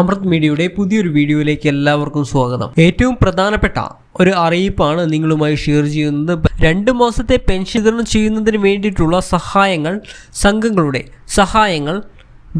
അമൃത് മീഡിയയുടെ പുതിയൊരു വീഡിയോയിലേക്ക് എല്ലാവർക്കും സ്വാഗതം. ഏറ്റവും പ്രധാനപ്പെട്ട ഒരു അറിയിപ്പാണ് നിങ്ങളുമായി ഷെയർ ചെയ്യുന്നത്. രണ്ട് മാസത്തെ പെൻഷൻ വിതരണം ചെയ്യുന്നതിന് വേണ്ടിയിട്ടുള്ള സഹായങ്ങൾ സംഘങ്ങളുടെ സഹായങ്ങൾ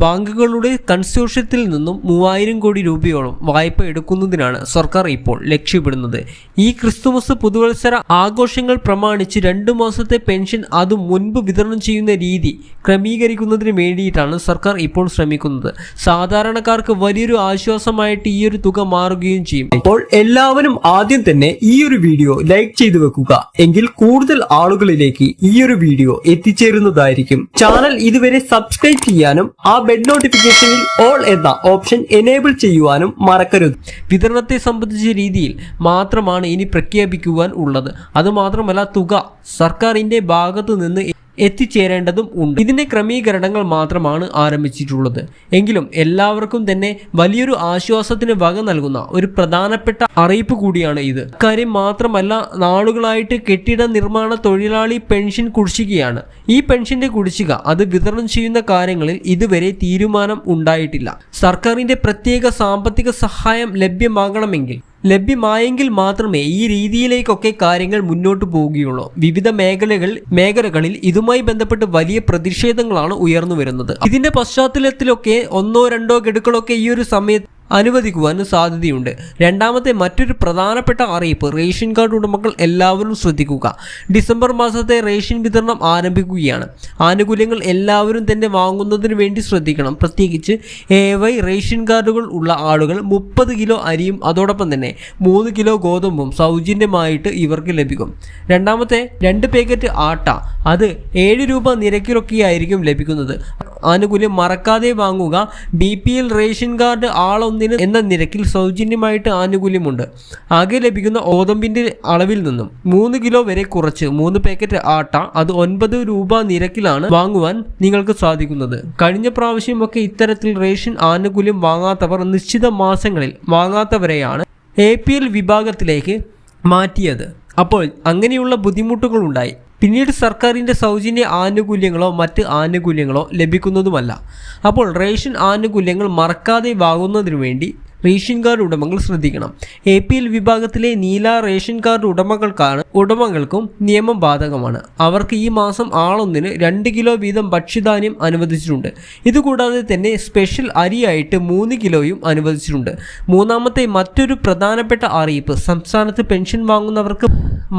ബാങ്കുകളുടെ കൺസ്യൂഷ്യത്തിൽ നിന്നും മൂവായിരം കോടി രൂപയോളം വായ്പ എടുക്കുന്നതിനാണ് സർക്കാർ ഇപ്പോൾ ലക്ഷ്യമിടുന്നത്. ഈ ക്രിസ്തുമസ് പുതുവത്സര ആഘോഷങ്ങൾ പ്രമാണിച്ച് രണ്ടു മാസത്തെ പെൻഷൻ അത് മുൻപ് വിതരണം ചെയ്യുന്ന രീതി ക്രമീകരിക്കുന്നതിന് വേണ്ടിയിട്ടാണ് സർക്കാർ ഇപ്പോൾ ശ്രമിക്കുന്നത്. സാധാരണക്കാർക്ക് വലിയൊരു ആശ്വാസമായിട്ട് ഈ ഒരു തുക മാറുകയും ചെയ്യും. അപ്പോൾ എല്ലാവരും ആദ്യം തന്നെ ഈ ഒരു വീഡിയോ ലൈക്ക് ചെയ്തു വെക്കുക. എങ്കിൽ കൂടുതൽ ആളുകളിലേക്ക് ഈ ഒരു വീഡിയോ എത്തിച്ചേരുന്നതായിരിക്കും. ചാനൽ ഇതുവരെ സബ്സ്ക്രൈബ് ചെയ്യാനും ആ ബെഡ് നോട്ടിഫിക്കേഷനിൽ ഓൾ എന്ന ഓപ്ഷൻ എനേബിൾ ചെയ്യുവാനും മറക്കരുത്. വിതരണത്തെ സംബന്ധിച്ച രീതിയിൽ മാത്രമാണ് ഇനി പ്രഖ്യാപിക്കുവാൻ ഉള്ളത്. അതുമാത്രമല്ല തുക. സർക്കാരിന്റെ ഭാഗത്തു നിന്ന് എത്തിച്ചേരേണ്ടതും ഉണ്ട്. ഇതിന്റെ ക്രമീകരണങ്ങൾ മാത്രമാണ് ആരംഭിച്ചിട്ടുള്ളത്. എങ്കിലും എല്ലാവർക്കും തന്നെ വലിയൊരു ആശ്വാസത്തിന് വക നൽകുന്ന ഒരു പ്രധാനപ്പെട്ട അറിയിപ്പ് കൂടിയാണ് ഇത്. കാര്യം മാത്രമല്ല നാളുകളായിട്ട് കെട്ടിട നിർമ്മാണ തൊഴിലാളി പെൻഷൻ കുടിശ്ശികയാണ്. ഈ പെൻഷന്റെ കുടിശ്ശിക അത് വിതരണം ചെയ്യുന്ന കാര്യങ്ങളിൽ ഇതുവരെ തീരുമാനം ഉണ്ടായിട്ടില്ല. സർക്കാരിന്റെ പ്രത്യേക സാമ്പത്തിക സഹായം ലഭ്യമാകണമെങ്കിൽ ലഭ്യമായെങ്കിൽ മാത്രമേ ഈ രീതിയിലേക്കൊക്കെ കാര്യങ്ങൾ മുന്നോട്ട് പോവുകയുള്ളൂ. വിവിധ മേഖലകൾ മേഖലകളിൽ ഇതുമായി ബന്ധപ്പെട്ട് വലിയ പ്രതിഷേധങ്ങളാണ് ഉയർന്നു വരുന്നത്. ഇതിന്റെ പശ്ചാത്തലത്തിലൊക്കെ ഒന്നോ രണ്ടോ ഗഡുക്കളൊക്കെ ഈ ഒരു സമയത്ത് അനുവദിക്കുവാനും സാധ്യതയുണ്ട്. രണ്ടാമത്തെ മറ്റൊരു പ്രധാനപ്പെട്ട അറിയിപ്പ് റേഷൻ കാർഡ് ഉടമകൾ എല്ലാവരും ശ്രദ്ധിക്കുക. ഡിസംബർ മാസത്തെ റേഷൻ വിതരണം ആരംഭിക്കുകയാണ്. ആനുകൂല്യങ്ങൾ എല്ലാവരും തന്നെ വാങ്ങുന്നതിന് വേണ്ടി ശ്രദ്ധിക്കണം. പ്രത്യേകിച്ച് എ വൈ റേഷൻ കാർഡുകൾ ഉള്ള ആളുകൾ മുപ്പത് കിലോ അരിയും അതോടൊപ്പം തന്നെ മൂന്ന് കിലോ ഗോതമ്പും സൗജന്യമായിട്ട് ഇവർക്ക് ലഭിക്കും. രണ്ടാമത്തെ രണ്ട് പാക്കറ്റ് ആട്ട അത് ഏഴ് രൂപ നിരക്കിലൊക്കെയായിരിക്കും ലഭിക്കുന്നത്. ആനുകൂല്യം മറക്കാതെ വാങ്ങുക B P L ration card ആളൊന്നിന് എന്ന നിരക്കിൽ സൗജന്യമായിട്ട് ആനുകൂല്യമുണ്ട്. ആകെ ലഭിക്കുന്ന ഓതമ്പിന്റെ അളവിൽ നിന്നും മൂന്ന് കിലോ വരെ കുറച്ച് മൂന്ന് പാക്കറ്റ് ആട്ട അത് ഒൻപത് രൂപ നിരക്കിലാണ് വാങ്ങുവാൻ നിങ്ങൾക്ക് സാധിക്കുന്നത്. കഴിഞ്ഞ പ്രാവശ്യമൊക്കെ ഇത്തരത്തിൽ റേഷൻ ആനുകൂല്യം വാങ്ങാത്തവർ നിശ്ചിത മാസങ്ങളിൽ വാങ്ങാത്തവരെയാണ് എ പി എൽ വിഭാഗത്തിലേക്ക് മാറ്റിയത്. അപ്പോൾ അങ്ങനെയുള്ള ബുദ്ധിമുട്ടുകളുണ്ടായി. പിന്നീട് സർക്കാരിന്റെ സൗജന്യ ആനുകൂല്യങ്ങളോ മറ്റ് ആനുകൂല്യങ്ങളോ ലഭിക്കുന്നതുമല്ല. അപ്പോൾ റേഷൻ ആനുകൂല്യങ്ങൾ മറക്കാതെ വാങ്ങുന്നതിനു വേണ്ടി റേഷൻ കാർഡ് ഉടമകൾ ശ്രദ്ധിക്കണം. എ പി എൽ വിഭാഗത്തിലെ നീല റേഷൻ കാർഡ് ഉടമകൾക്കാണ് ഉടമകൾക്കും നിയമം ബാധകമാണ്. അവർക്ക് ഈ മാസം ആളൊന്നിന് രണ്ട് കിലോ വീതം ഭക്ഷ്യധാന്യം അനുവദിച്ചിട്ടുണ്ട്. ഇതുകൂടാതെ തന്നെ സ്പെഷ്യൽ അരിയായിട്ട് മൂന്ന് കിലോയും അനുവദിച്ചിട്ടുണ്ട്. മൂന്നാമത്തെ മറ്റൊരു പ്രധാനപ്പെട്ട അറിയിപ്പ് സംസ്ഥാനത്ത് പെൻഷൻ വാങ്ങുന്നവർക്ക്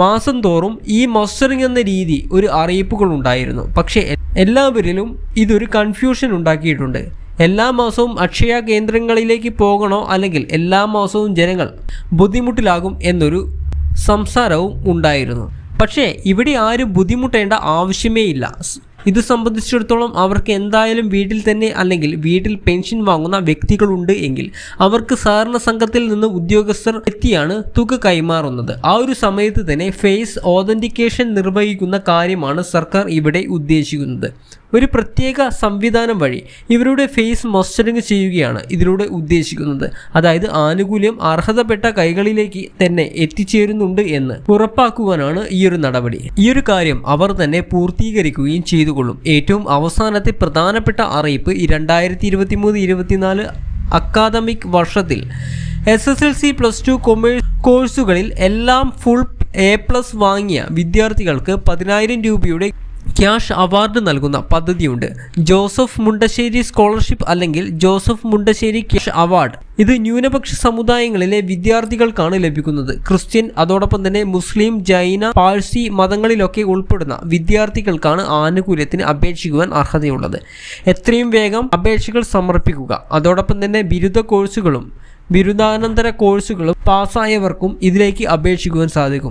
മാസം തോറും ഈ മസ്റ്ററിംഗ് എന്ന രീതി ഒരു അറിയിപ്പുകൾ ഉണ്ടായിരുന്നു പക്ഷേ എല്ലാവരിലും ഇതൊരു കൺഫ്യൂഷൻ ഉണ്ടാക്കിയിട്ടുണ്ട്. എല്ലാ മാസവും അക്ഷയ കേന്ദ്രങ്ങളിലേക്ക് പോകണോ അല്ലെങ്കിൽ എല്ലാ മാസവും ജനങ്ങൾ ബുദ്ധിമുട്ടിലാകും എന്നൊരു സംസാരവും ഉണ്ടായിരുന്നു. പക്ഷേ ഇവിടെ ആരും ബുദ്ധിമുട്ടേണ്ട ആവശ്യമേ ഇല്ല. ഇത് സംബന്ധിച്ചിടത്തോളം അവർക്ക് എന്തായാലും വീട്ടിൽ തന്നെ അല്ലെങ്കിൽ വീട്ടിൽ പെൻഷൻ വാങ്ങുന്ന വ്യക്തികളുണ്ട് എങ്കിൽ അവർക്ക് സഹകരണ സംഘത്തിൽ നിന്ന് ഉദ്യോഗസ്ഥർ എത്തിയാണ് തുക കൈമാറുന്നത്. ആ ഒരു സമയത്ത് തന്നെ ഫേസ് ഓതന്റിക്കേഷൻ നിർവഹിക്കുന്ന കാര്യമാണ് സർക്കാർ ഇവിടെ ഉദ്ദേശിക്കുന്നത്. ഒരു പ്രത്യേക സംവിധാനം വഴി ഇവരുടെ ഫേസ് മോസ്റ്ററിങ് ചെയ്യുകയാണ് ഇതിലൂടെ ഉദ്ദേശിക്കുന്നത്. അതായത് ആനുകൂല്യം അർഹതപ്പെട്ട കൈകളിലേക്ക് തന്നെ എത്തിച്ചേരുന്നുണ്ട് എന്ന് ഉറപ്പാക്കുവാനാണ് ഈ ഒരു നടപടി. ഈ ഒരു കാര്യം അവർ തന്നെ പൂർത്തീകരിക്കുകയും ചെയ്തുകൊള്ളും. ഏറ്റവും അവസാനത്തെ പ്രധാനപ്പെട്ട അറിയിപ്പ് രണ്ടായിരത്തി ഇരുപത്തി മൂന്ന് ഇരുപത്തിനാല് അക്കാദമിക് വർഷത്തിൽ S S L C plus two commerce കോഴ്സുകളിൽ എല്ലാം ഫുൾ എ പ്ലസ് വാങ്ങിയ വിദ്യാർത്ഥികൾക്ക് പതിനായിരം രൂപയുടെ ക്യാഷ് അവാർഡ് നൽകുന്ന പദ്ധതിയുണ്ട്. ജോസഫ് മുണ്ടശ്ശേരി സ്കോളർഷിപ്പ് അല്ലെങ്കിൽ ജോസഫ് മുണ്ടശ്ശേരി ക്യാഷ് അവാർഡ്. ഇത് ന്യൂനപക്ഷ സമുദായങ്ങളിലെ വിദ്യാർത്ഥികൾക്കാണ് ലഭിക്കുന്നത്. ക്രിസ്ത്യൻ അതോടൊപ്പം തന്നെ മുസ്ലിം ജൈന പാഴ്സി മതങ്ങളിലൊക്കെ ഉൾപ്പെടുന്ന വിദ്യാർത്ഥികൾക്കാണ് ആനുകൂല്യത്തിന് അപേക്ഷിക്കുവാൻ അർഹതയുള്ളത്. എത്രയും വേഗം അപേക്ഷകൾ സമർപ്പിക്കുക. അതോടൊപ്പം തന്നെ ബിരുദ കോഴ്സുകളും ബിരുദാനന്തര കോഴ്സുകളും പാസ്സായവർക്കും ഇതിലേക്ക് അപേക്ഷിക്കുവാൻ സാധിക്കും.